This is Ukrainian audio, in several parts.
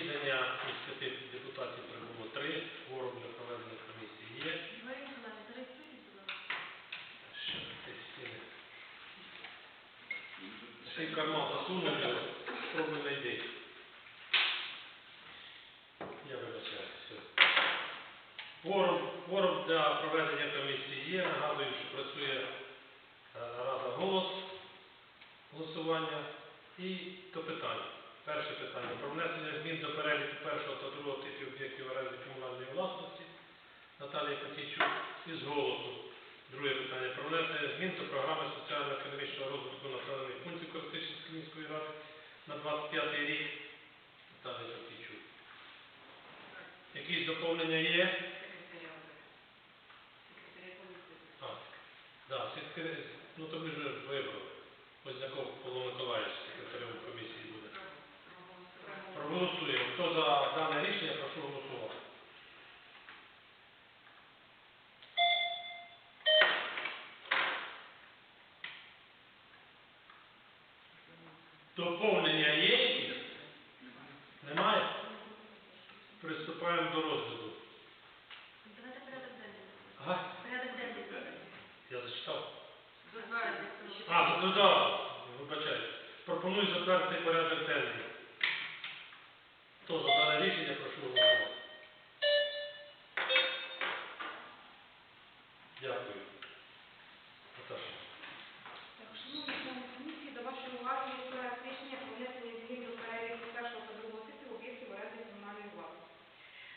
засідання із п'яти депутатів прибуло три. Форум для проведення комісії є. Що ти стіни? Ще й карман засунули, спробуй знайди. Я вибачаюся. все. Форум, форум для проведення комісії є. Нагадую, що працює е, Рада голос голосування. І до питань. Перше питання. Про внесення змін до переліку першого та другого типів об'єктів оренди комунальної власності. Наталія Петійчук із голосу. Друге питання. Про внесення змін до програми соціально-економічного розвитку населених пунктів Користичівської міської ради на 25 й рік. Наталія Петійчук. Якісь доповнення є? А, да, секретарі, ну то ми ж вибрали. Позняков Павло Миколаївич, секретарем комісії буде. Проголосуємо. Хто за дане рішення, прошу голосувати. Доповнення є якісь? Немає? Приступаємо до розгляду. Давайте порядок денний. Ага, Порядок денний. я зачитав. А, ну да, вибачаю. Пропоную затвердити порядок денний. Хто за дане рішення, прошу голосувати. Дякую. Наташа. Так, Шановні члени комісії, до вашої уваги є проект рішення про внесення змін до переліку першого та другого типу об'єктів оренди комунальної власності.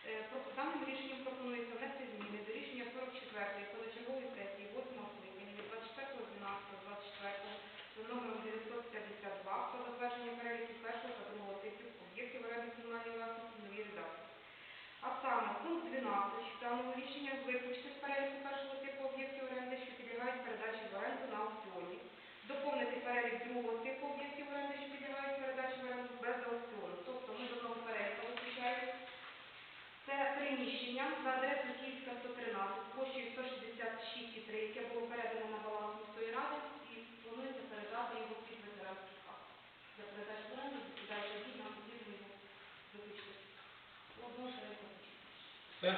Е, про- Даним рішенням пропонується внести зміни до рішення 44-ї позачергової сесії 8 скликання від 24.12.24 за номером 952 про затвердження переліку першого та другого типів об'єктів оренди комунальної власності в новій редакції. А саме пункт 12 даного рішення виключити з переліку першого типу об'єктів оренди, що підлягають передачі в оренду на аукціоні. Доповнити перелік другого типу об'єктів оренди, що підлягають передачі в оренду без аукціону. Тобто ми до одного переліку виключаємо. Це приміщення за адресою Київська 113, площею 166,3, яке було передано на баланс міської ради і планується передати його під ветеранський хаб. Для передачі в оренду відповідаючи дій, нам потрібно його виключити. Одного переліку виключити. Все?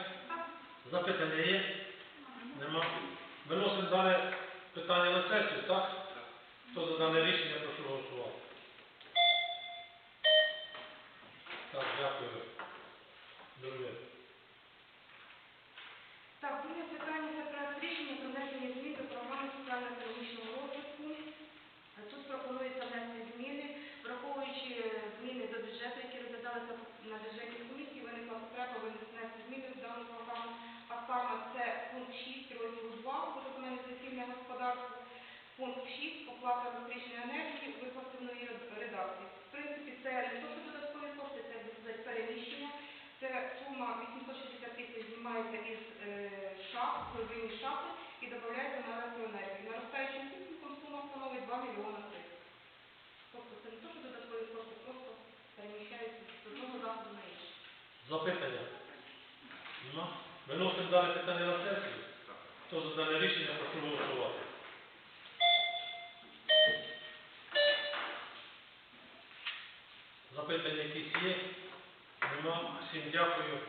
Запитання є? Нема. Виносимо дане питання на сесію, так? Хто за дане рішення, прошу голосувати. Так, дякую. Друге. Так, друге питання це проект рішення про внесення змін до програми соціально-економічного розвитку. Е, Тут пропонується внести зміни, враховуючи е, зміни до бюджету, які розглядалися на бюджетній комісії, виникла потреба внести зміни в дану програму. А саме це пункт 6 розділу 2 «Водоканальне доцільне господарство», пункт 6 оплата електричної енергії викласти редакції. В принципі, це не то, що додаткові кошти, це сказати, переміщення. Це сума 860 тисяч знімається із е, шахт, глибинні шахти і додається на електроенергію. Наростаючим підсумком сума становить 2 мільйони гривень. Тобто це не то, що додаткові кошти, просто переміщаються з одного заходу на інший. Запитання? Нема. Виносимо дане питання на сесію. Хто за дане рішення, прошу голосувати. Запитання якісь є? Нема. Всім дякую.